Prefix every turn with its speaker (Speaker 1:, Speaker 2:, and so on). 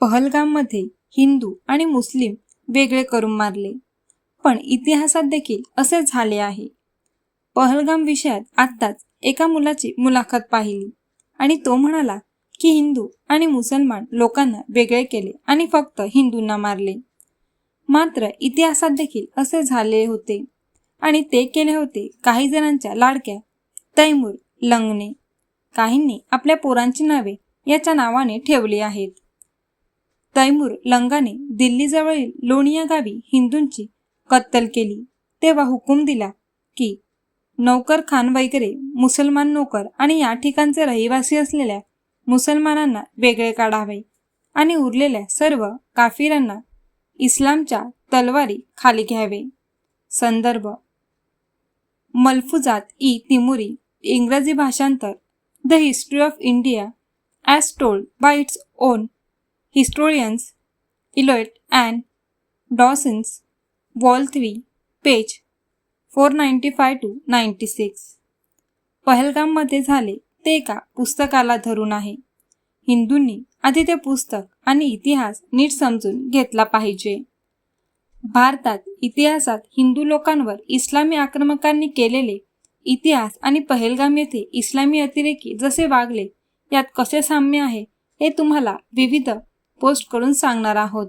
Speaker 1: पहलगाममध्ये हिंदू आणि मुस्लिम वेगळे करून मारले. पण इतिहासात देखील असे झाले आहे. पहलगाम विषयात आत्ताच एका मुलाची मुलाखत पाहिली आणि तो म्हणाला की हिंदू आणि मुसलमान लोकांना वेगळे केले आणि फक्त हिंदूंना मारले. मात्र इतिहासात देखील असे झाले होते आणि ते केले होते काही जणांच्या लाडक्या तैमूर लंगने काहींनी आपल्या पोरांची नावे याच्या नावाने ठेवली आहेत. तैमूर लंगाने दिल्लीजवळील लोणिया गावी हिंदूंची कत्तल केली. तेव्हा हुकूम दिला की नौकर खान वगैरे मुसलमान नोकर आणि या ठिकाणचे रहिवासी असलेल्या मुसलमानांना वेगळे काढावे आणि उरलेल्या सर्व काफिरांना इस्लामच्या तलवारी खाली घ्यावे. संदर्भ. मल्फुजात ई तिमुरी इंग्रजी भाषांतर the history of India as told by its own historians Elliot and Dowson's vol three page four ninety five to ninety six पहलगाममध्ये झाले ते एका पुस्तकाला धरून आहे. हिंदूंनी आधी ते पुस्तक आणि इतिहास नीट समजून घेतला पाहिजे. भारतात इतिहासात हिंदू लोकांवर इस्लामी आक्रमकांनी केलेले इतिहास आणि पहलगाम येथे इस्लामी अतिरेकी जसे वागले यात कसे साम्य आहे हे तुम्हाला विविध पोस्ट करून सांगणार आहोत.